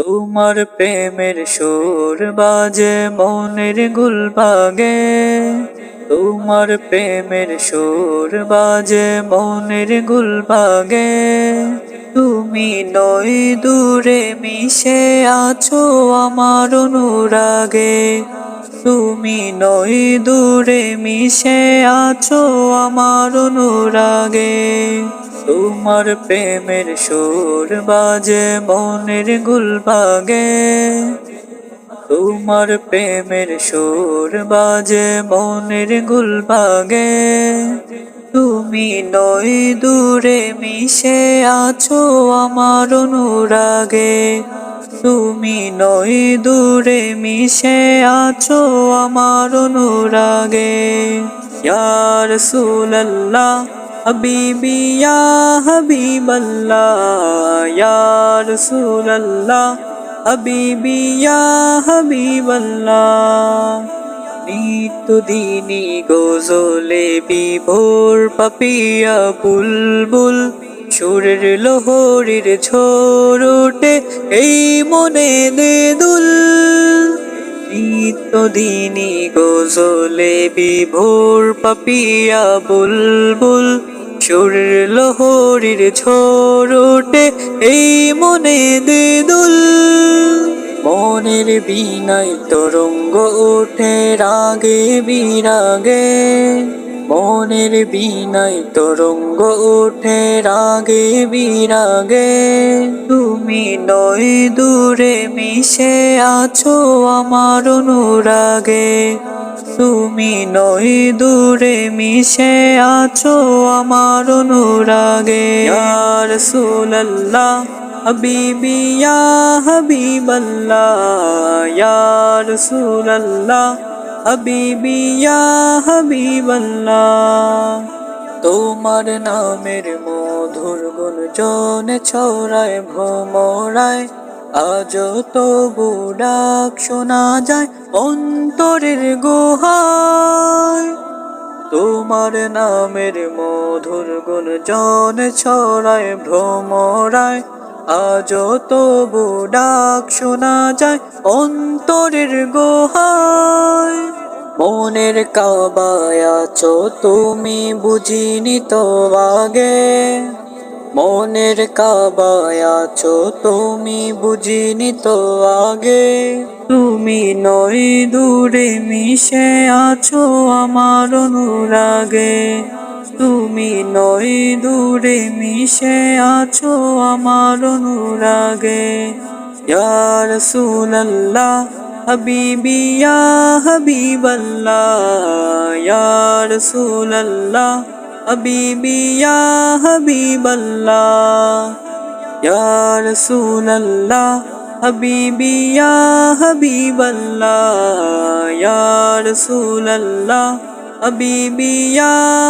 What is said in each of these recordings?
তোমার প্রেমের সুর বাজে, মনের গুলবাগে তোমার প্রেমের সুর বাজে, মনের গুলবাগে তুমি নই দূরে মিশে আছো আমার অনুরাগে। তুমি নই দূরে মিশে আছো আমার অনুরাগে। তোমার প্রেমের সুর বাজে, মনের গুলবাগে তোমার প্রেমের সুর বাজে, মনের গুলবাগে তুমি নই দূরে মিশে আছো আমার অনুরাগে। তুমি নই দূরে মিশে আছো আমার অনুরাগে। ইয়ার সুল্লাহ হাবিবি, ইয়া হাবিবাল্লাহ ইয়ার সুল্লাহ হাবিবি, ইয়া হাবিবাল্লাহ। গোজলে বিভোর পাপিয়া বুলবুল, সুরের লোহরির ঝোর এই মনে দে দিনী গোজলে বিভোর পাপিয়া বুলবুল সুরের লোহরির ওঠে এই মনে দে দুল মনের বিনাই তরঙ্গ ওঠে রাগে বিরাগে। মনের বিনাই তরঙ্গ ওঠে রাগে বিরাগে। তুমি নয় দূরে মিশে আছো আমার অনুরাগে। তুমি নই দূরে মিশে আছো আমার অনুরাগে। আর সুল্লাহ হাবিবি, ইয়া হাবিবাল্লাহ, ইয়া রাসূলুল্লাহ, হাবিবি, ইয়া হাবিবাল্লাহ। তোমার নামের মধুর গুঞ্জন ছড়ায় ভ্রমরায় আজ তবু ডাক শোনা যায় অন্তরের গুহায়। তোমার নামের মধুর গুঞ্জন ছড়ায় ভ্রমরায়। আজ তবু ডাক শোনা যায় অন্তরের গোহায়। মনের কাবায় আছো তুমি বুঝিনি তো আগে। মনের কাবায় আছো, তুমি বুঝিনি তো আগে। তুমি নই দূরে মিশে আছো আমার অনুরাগে। তুমি নই দূরে মিশে আছো আমার অনুরাগে। ইয়া রাসূলুল্লাহ, হাবিবি, ইয়া হাবিবাল্লাহ, ইয়া রাসূলুল্লাহ। হাবিবি ইয়া হাবিবাল্লাহ ইয়া রাসূলুল্লাহ হাবিবি ইয়া হাবিবাল্লাহ ইয়া হাবিবাল্লাহ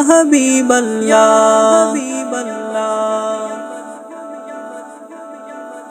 হাবিবাল্লাহ